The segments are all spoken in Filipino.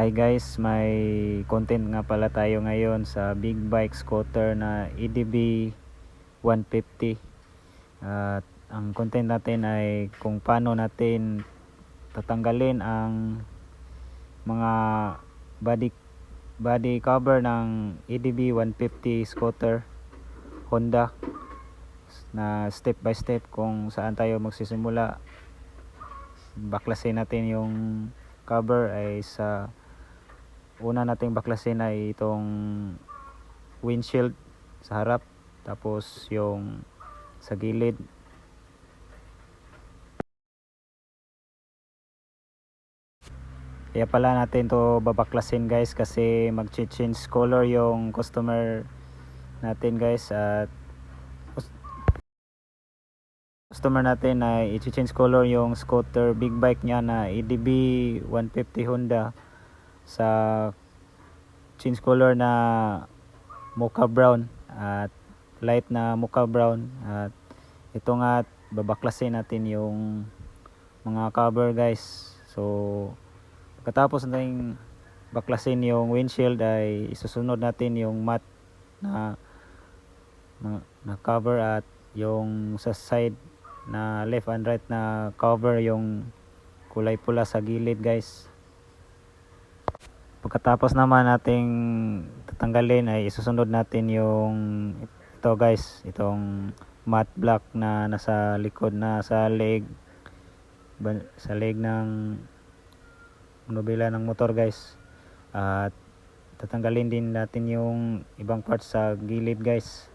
Hi guys, may content nga pala tayo ngayon sa big bike scooter na EDB 150. At ang content natin ay kung paano natin tatanggalin ang mga body body cover ng EDB 150 scooter Honda na step by step kung saan tayo magsisimula baklasin natin yung cover ay sa una nating baklasin ay itong windshield sa harap tapos yung sa gilid. Kaya pala natin to babaklasin guys kasi mag-change color yung customer natin guys at customer natin ay i-change color yung scooter big bike niya na EDB 150 Honda sa change color na mocha brown at light na mocha brown. At ito nga babaklasin natin yung mga cover guys. So pagkatapos natin baklasin yung windshield ay isusunod natin yung mat na na, na cover at yung sa side na left and right na cover yung kulay pula sa gilid guys pagkatapos naman nating tatanggalin ay isusunod natin yung ito guys itong matte black na nasa likod na sa leg sa leg ng nobela ng motor guys. At tatanggalin din natin yung ibang parts sa gilid guys.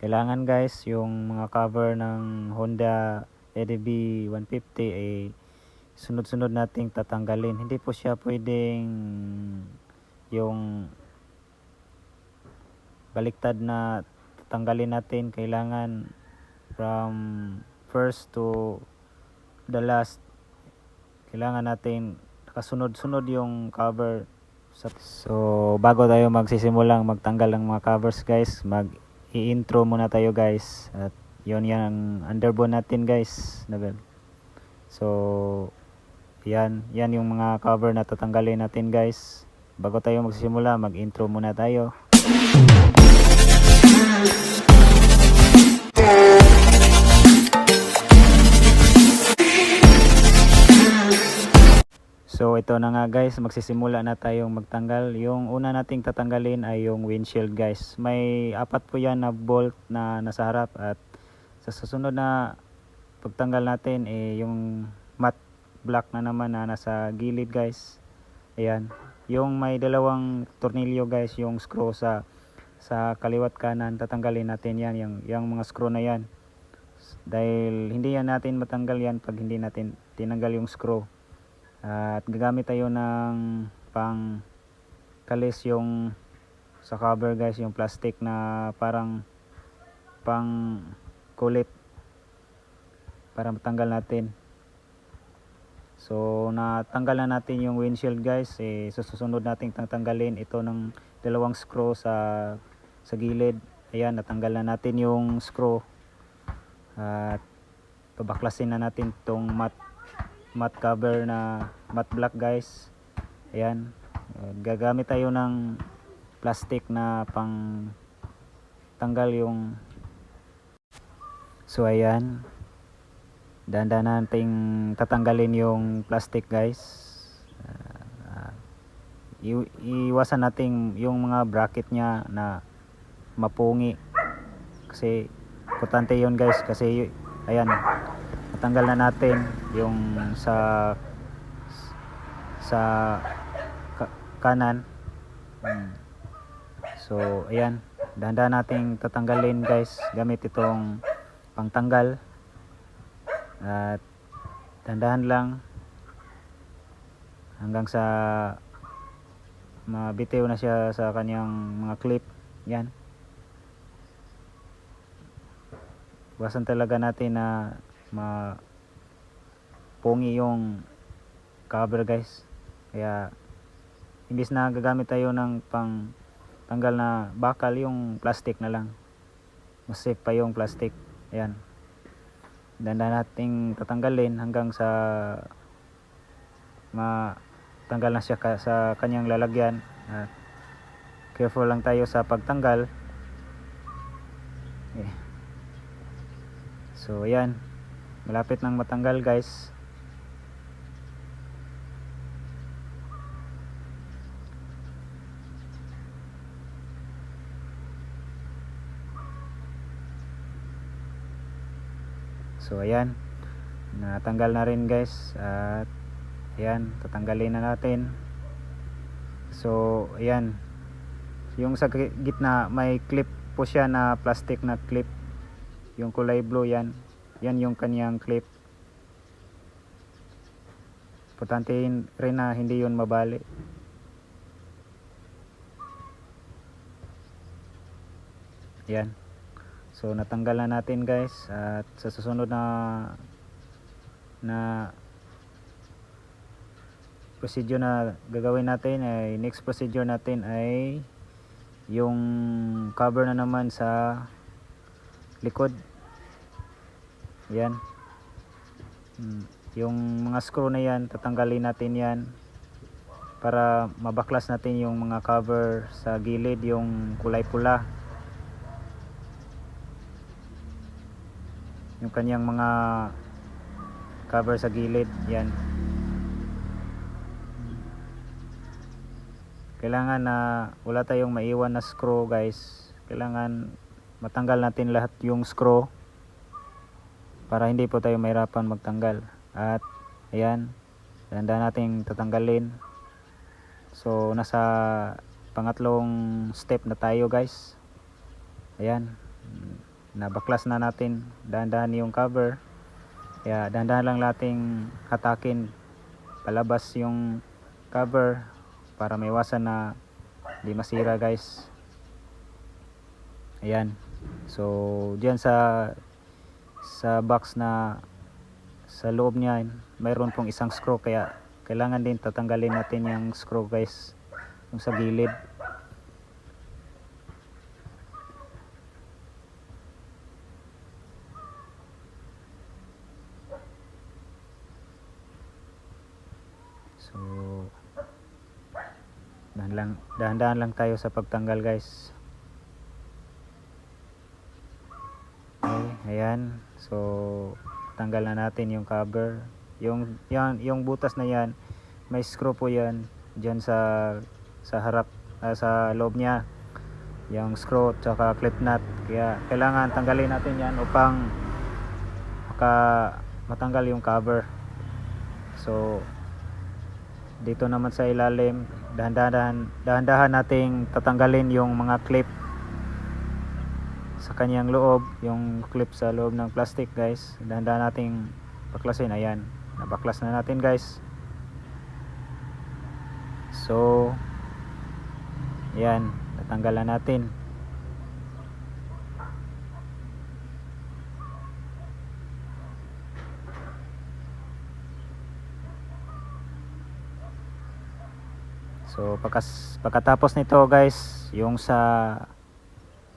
Kailangan guys yung mga cover ng Honda EDB 150 ay sunod-sunod nating tatanggalin. Hindi po siya pwedeng yung baliktad na tatanggalin natin kailangan from first to the last kailangan natin nakasunod-sunod yung cover. So bago tayo magsisimulang magtanggal ng mga covers guys mag i-intro muna tayo guys. At yon yung underbone natin guys. Nabel. so yan yan yung mga cover na tatanggalin natin guys bago tayo magsisimula mag intro muna tayo So ito na nga guys, magsisimula na tayong magtanggal. Yung una nating tatanggalin ay yung windshield guys. May apat po yan na bolt na nasa harap at sa susunod na pagtanggal natin eh yung black na naman na nasa gilid guys. Ayan. Yung may dalawang tornilyo guys, yung screw sa sa kaliwat kanan, tatanggalin natin yan, yung, yung mga screw na yan. Dahil hindi yan natin matanggal yan pag hindi natin tinanggal yung screw at gagamit tayo ng pang kalis yung sa cover guys yung plastic na parang pang kulit para matanggal natin so natanggal na natin yung windshield guys. Eh, susunod nating tanggalin ito ng dalawang screw sa sa gilid. Ayan natanggal na natin yung screw. At pabaklasin na natin tong mat matte cover na matte black guys. Ayan. Gagamit tayo ng plastic na pang tanggal yung so ayan danda nating tatanggalin yung plastic guys. Uh, iwasan natin yung mga bracket nya na mapungi. Kasi importante yun guys. Kasi ayan natanggal na natin yung sa sa ka- kanan. Hmm. so ayan dahan nating tatanggalin guys gamit itong pangtanggal at dandahan lang hanggang sa mabitiw na siya sa kanyang mga clip yan. Iwasan talaga natin na ma pungi yung cover guys. Kaya imbis na gagamit tayo ng pang tanggal na bakal yung plastic na lang. Mas safe pa yung plastic. Ayan danda nating tatanggalin hanggang sa matanggal na siya ka- sa kanyang lalagyan. At careful lang tayo sa pagtanggal. Eh. so ayan. Malapit nang matanggal guys So ayan, natanggal na rin guys at ayan, tatanggalin na natin. So ayan, yung sa gi- gitna may clip po siya na plastic na clip. Yung kulay blue yan, yan yung kanyang clip. Importante rin na hindi yun mabali. Yan. So natanggal na natin guys at sa susunod na na procedure na gagawin natin ay next procedure natin ay yung cover na naman sa likod. Yan. Mm, Yung mga screw na yan, tatanggalin natin yan para mabaklas natin yung mga cover sa gilid, yung kulay pula. Yung kanyang mga cover sa gilid yan. Kailangan na wala tayong maiwan na screw guys. Kailangan matanggal natin lahat yung screw para hindi po tayo mahirapan magtanggal. At ayan ganda nating tatanggalin. So nasa pangatlong step na tayo guys. Ayan nabaklas na natin. Dahan-dahan yung cover. Kaya dahan-dahan lang nating hatakin. Palabas yung cover para maiwasan na di masira guys. Ayan. So diyan sa sa box na sa loob niya mayroon pong isang screw. Kaya kailangan din tatanggalin natin yung screw guys. Yung sa gilid So dahan lang dahan-dahan lang tayo sa pagtanggal guys. Okay, ayan. So tanggal na natin yung cover. Yung yan yung butas na yan, may screw po yan diyan sa sa harap ah, sa loob niya. Yung screw at clip nut. Kaya kailangan tanggalin natin yan upang maka matanggal yung cover. So dito naman sa ilalim dahan-dahan dahan-dahan nating tatanggalin yung mga clip sa kanyang loob yung clip sa loob ng plastic guys. Dahan-dahan nating baklasin ayan. Nabaklas na natin guys. So ayan natanggal na natin So pagkas, pagkatapos nito guys, yung sa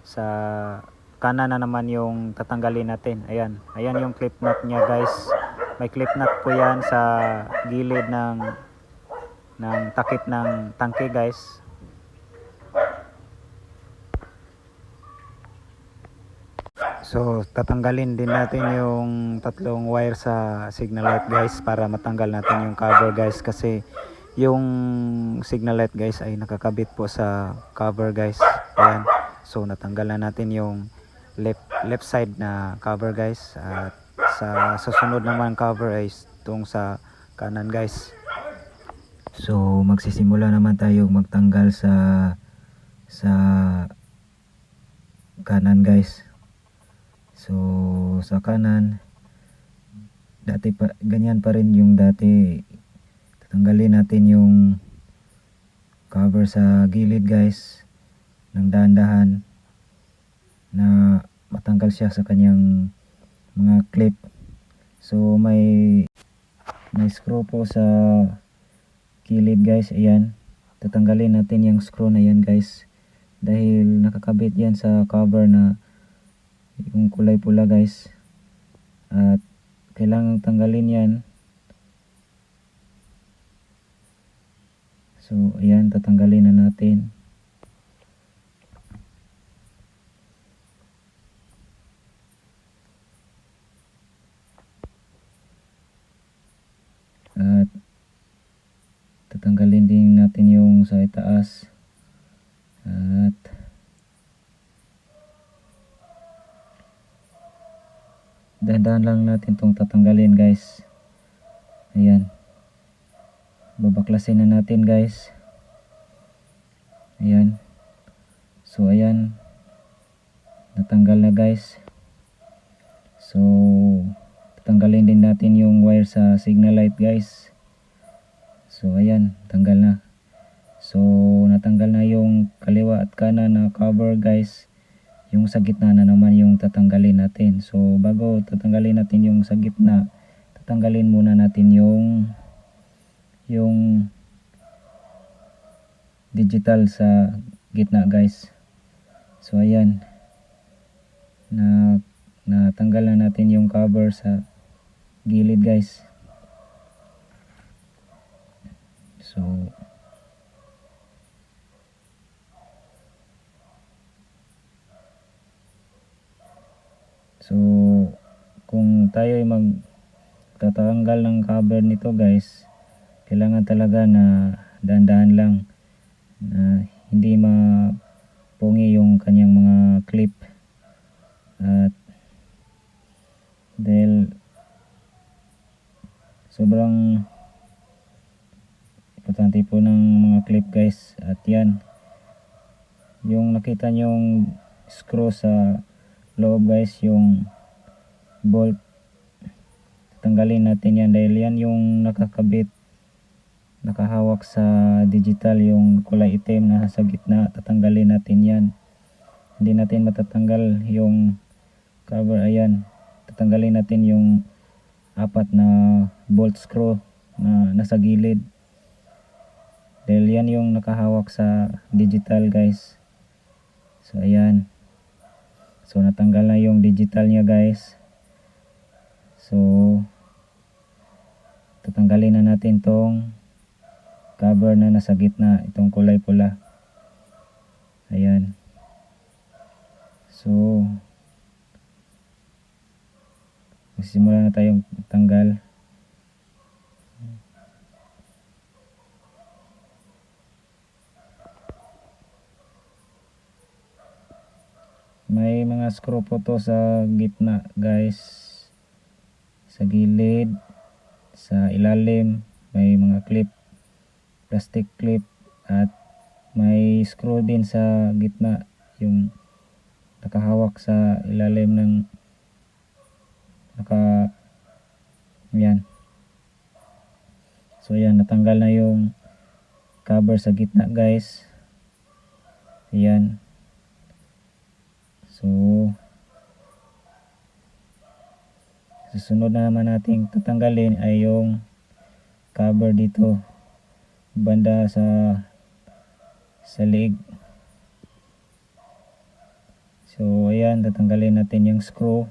sa kanan na naman yung tatanggalin natin. Ayan, ayan yung clip nut niya guys. May clip nut po yan sa gilid ng ng takip ng tangke guys. So tatanggalin din natin yung tatlong wire sa signal light guys para matanggal natin yung cover guys kasi yung signal light guys ay nakakabit po sa cover guys. Ayan. So natanggal na natin yung left left side na cover guys. At sa susunod naman cover ay itong sa kanan guys. So magsisimula naman tayo magtanggal sa sa kanan guys. So sa kanan dati pa ganyan pa rin yung dati tanggalin natin yung cover sa gilid guys ng dahan-dahan na matanggal siya sa kanyang mga clip. So may may screw po sa gilid guys. Ayan. Tatanggalin natin yung screw na yan guys dahil nakakabit yan sa cover na yung kulay pula guys. At kailangang tanggalin yan So, ayan, tatanggalin na natin. At tatanggalin din natin yung sa itaas. At dahan lang natin tong tatanggalin guys. Ayan. Babaklasin na natin guys. Ayan. So ayan. Natanggal na guys. So tatanggalin din natin yung wire sa signal light guys. So ayan, tanggal na. So natanggal na yung kaliwa at kanan na cover guys. Yung sa gitna na naman yung tatanggalin natin. So bago tatanggalin natin yung sa gitna, tatanggalin muna natin yung yung digital sa gitna guys. So ayan. Na natanggal na natin yung cover sa gilid guys. So So kung tayo ay mag tatanggal ng cover nito guys, kailangan talaga na dahan-dahan lang na hindi mapungi yung kanyang mga clip. At dahil sobrang importante po ng mga clip guys. At yan yung nakita nyong screw sa loob guys yung bolt tanggalin natin yan dahil yan yung nakakabit nakahawak sa digital yung kulay itim na sa gitna. Tatanggalin natin yan. Hindi natin matatanggal yung cover. Ayan. Tatanggalin natin yung apat na bolt screw na nasa gilid. Dahil yan yung nakahawak sa digital guys. So ayan. So natanggal na yung digital niya guys. So tatanggalin na natin tong cover na nasa gitna itong kulay pula. Ayan. So magsisimula na tayong tanggal. May mga screw po to sa gitna guys. Sa gilid sa ilalim may mga clip plastic clip at may screw din sa gitna yung nakahawak sa ilalim ng naka yan. So yan natanggal na yung cover sa gitna guys. Yan. So susunod na naman nating tatanggalin ay yung cover dito banda sa sa leeg. So ayan tatanggalin natin yung screw.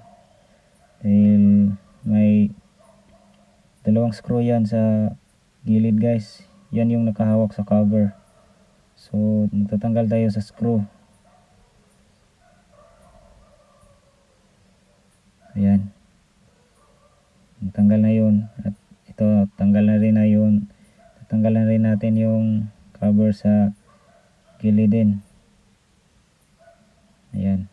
Dahil may dalawang screw yan sa gilid guys. Yan yung nakahawak sa cover. So magtatanggal tayo sa screw ayan tanggal na yun at ito tanggal na rin na yun tatanggal na rin natin yung cover sa gilid din ayan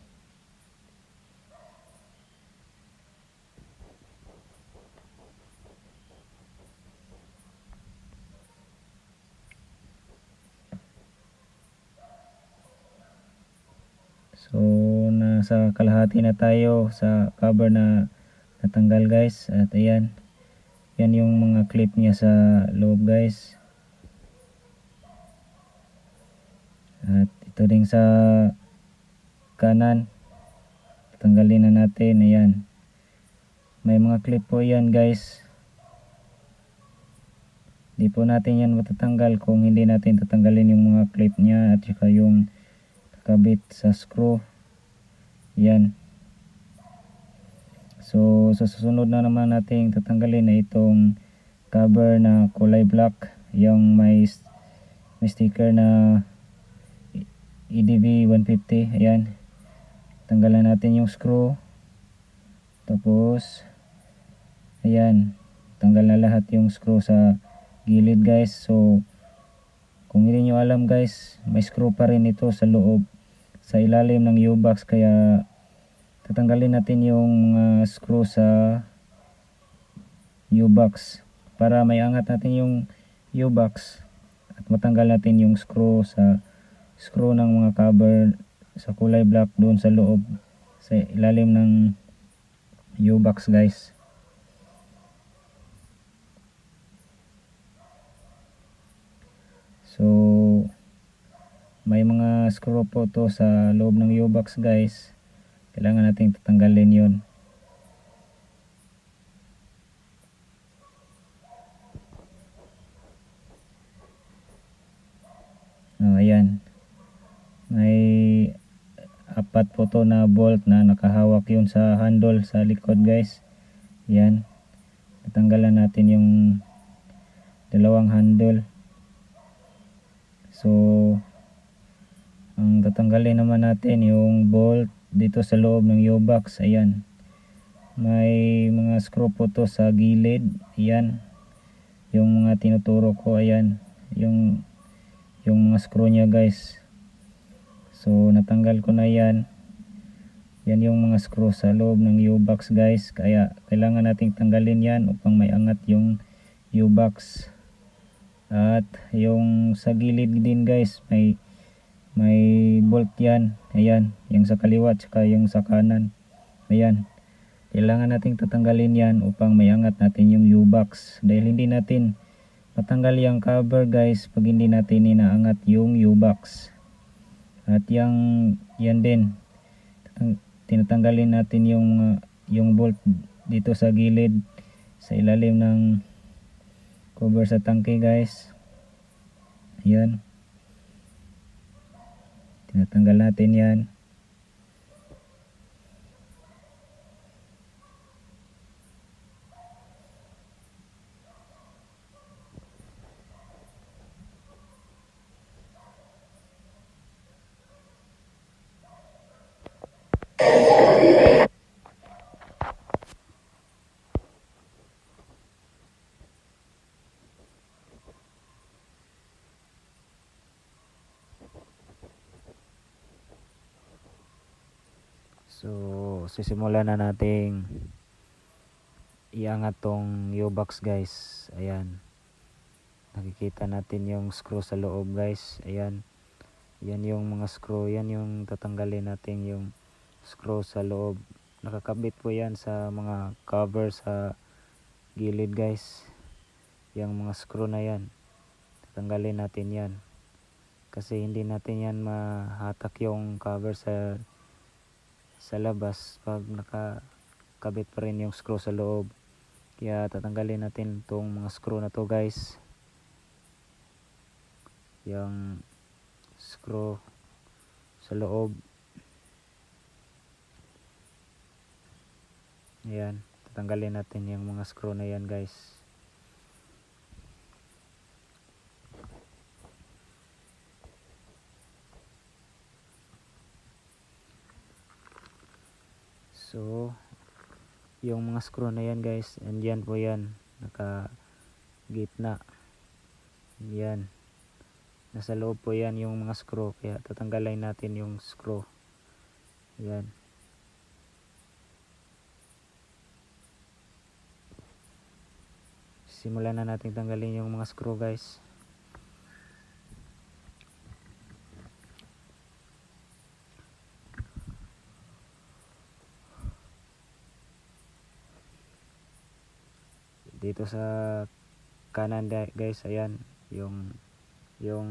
So, nasa kalahati na tayo sa cover na natanggal guys. At ayan, yan yung mga clip niya sa loob guys. At ito din sa kanan. Tanggalin na natin. Ayan. May mga clip po yan guys. Di po natin yan matatanggal kung hindi natin tatanggalin yung mga clip niya at saka yung kabit sa screw. Yan. So sa susunod na naman natin tatanggalin na itong cover na kulay black. Yung may may sticker na E- EDB 150 ayan. Tanggalan natin yung screw. Tapos ayan. Tanggal na lahat yung screw sa gilid guys. So kung hindi nyo alam guys may screw pa rin ito sa loob sa ilalim ng U-box kaya tatanggalin natin yung mga screw sa U-box. Para may angat natin yung U-box at matanggal natin yung screw sa screw ng mga cover sa kulay black doon sa loob sa ilalim ng U-box guys. So may mga screw po to sa loob ng U-box guys kailangan nating tatanggalin yon Oh, ayan. May apat po to na bolt na nakahawak yun sa handle sa likod guys. Yan. Natanggalan natin yung dalawang handle. So, ang tatanggalin naman natin yung bolt dito sa loob ng U-box. Ayan. May mga screw po to sa gilid. Ayan. Yung mga tinuturo ko. Ayan. Yung yung mga screw niya guys so natanggal ko na yan yan yung mga screw sa loob ng U-box guys kaya kailangan nating tanggalin yan upang may angat yung U-box at yung sa gilid din guys may may bolt yan. Ayan. Yung sa kaliwa at yung sa kanan. Ayan. Kailangan nating tatanggalin yan upang may angat natin yung U-box. Dahil hindi natin matanggal yung cover guys pag hindi natin inaangat yung U-box. At yung yan din. Tinatanggalin natin yung mga yung bolt dito sa gilid sa ilalim ng cover sa tangke guys. Yan tinatanggal natin yan So, sisimulan na nating iangat tong U-box guys. Ayan. Nakikita natin yung screw sa loob guys. Ayan. Yan yung mga screw. Yan yung tatanggalin natin yung screw sa loob. Nakakabit po yan sa mga cover sa gilid guys. Yung mga screw na yan. Tatanggalin natin yan. Kasi hindi natin yan mahatak yung cover sa sa labas pag nakakabit pa rin yung screw sa loob. Kaya tatanggalin natin itong mga screw na to guys. Yung screw sa loob. Ayan tatanggalin natin yung mga screw na yan guys So, yung mga screw na yan guys, andyan po yan, naka gitna. Yan. Nasa loob po yan yung mga screw, kaya tatanggalin natin yung screw. Yan. Simulan na natin tanggalin yung mga screw guys. Dito sa kanan guys ayan yung yung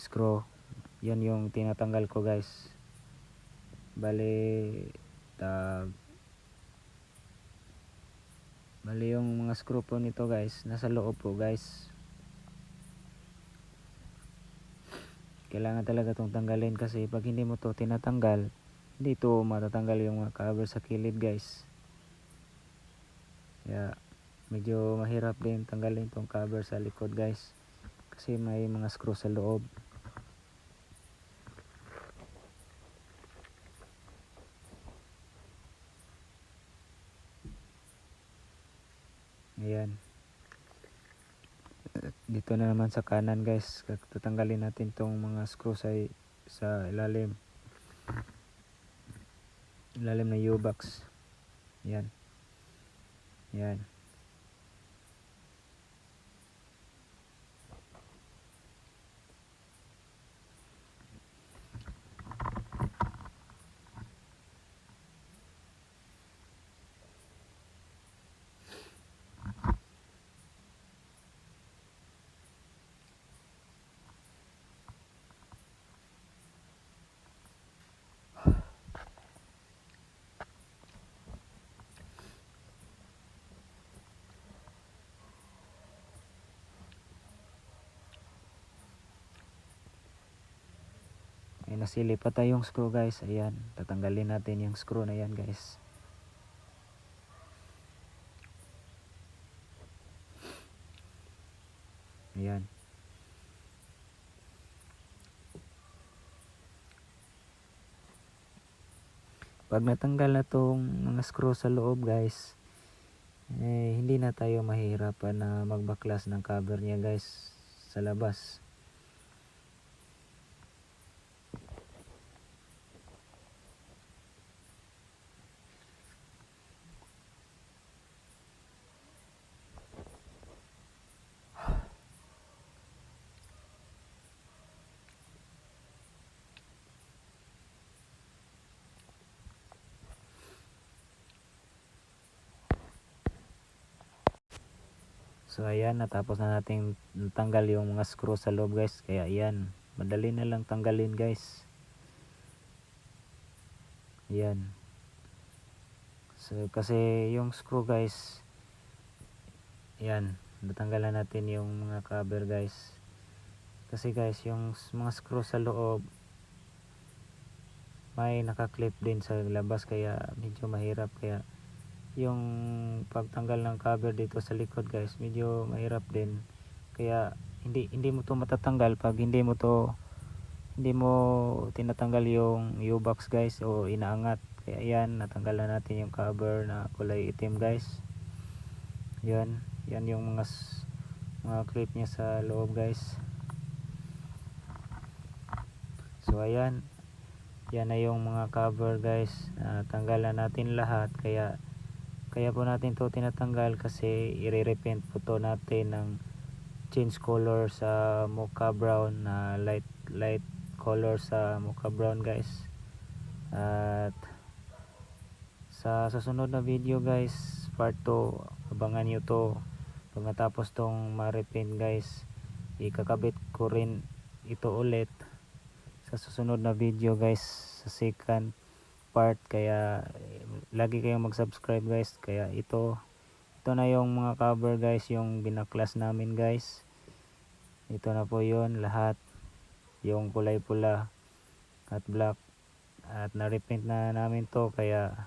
screw. Yan yung tinatanggal ko guys. Bali tag bali yung mga screw po nito guys nasa loob po guys. Kailangan talaga itong tanggalin kasi pag hindi mo to tinatanggal hindi to matatanggal yung mga cover sa kilid guys kaya medyo mahirap din tanggalin tong cover sa likod guys. kasi may mga screw sa loob. Ayan. Dito na naman sa kanan guys. Tatanggalin natin tong mga screw sa, sa ilalim. Ilalim ng U-box. Yan yan May nasili pa tayong screw guys. Ayan. Tatanggalin natin yung screw na yan guys. Ayan. Pag natanggal na tong mga screw sa loob guys, eh, hindi na tayo mahihirapan na magbaklas ng cover niya guys sa labas. So ayan, natapos na natin tanggal yung mga screw sa loob guys. Kaya ayan, madali na lang tanggalin guys. Ayan. So kasi yung screw guys, ayan, natanggalan natin yung mga cover guys. Kasi guys, yung mga screw sa loob, may nakaklip din sa labas kaya medyo mahirap kaya yung pagtanggal ng cover dito sa likod guys. Medyo mahirap din. Kaya hindi hindi mo to matatanggal pag hindi mo to hindi mo tinatanggal yung U-box guys o inaangat. Kaya yan natanggalan natin yung cover na kulay itim guys. Yan yan yung mga mga clip niya sa loob guys. So ayan. Yan na yung mga cover guys. Na tanggalan natin lahat. Kaya kaya po natin to tinatanggal kasi i-repaint po to natin ng change color sa mocha brown na light light color sa mocha brown guys. At sa susunod na video guys part 2 abangan nyo to. Pag natapos tong ma-repaint guys ikakabit ko rin ito ulit sa susunod na video guys sa second part. Kaya lagi kayong mag-subscribe guys. Kaya ito ito na yung mga cover guys yung binaklas namin guys. Ito na po yon lahat. Yung kulay pula at black. At na-repaint na namin to. Kaya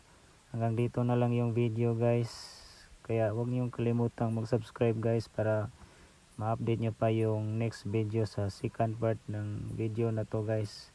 hanggang dito na lang yung video guys. Kaya huwag niyong kalimutang mag-subscribe guys para ma-update nyo pa yung next video sa second part ng video na to guys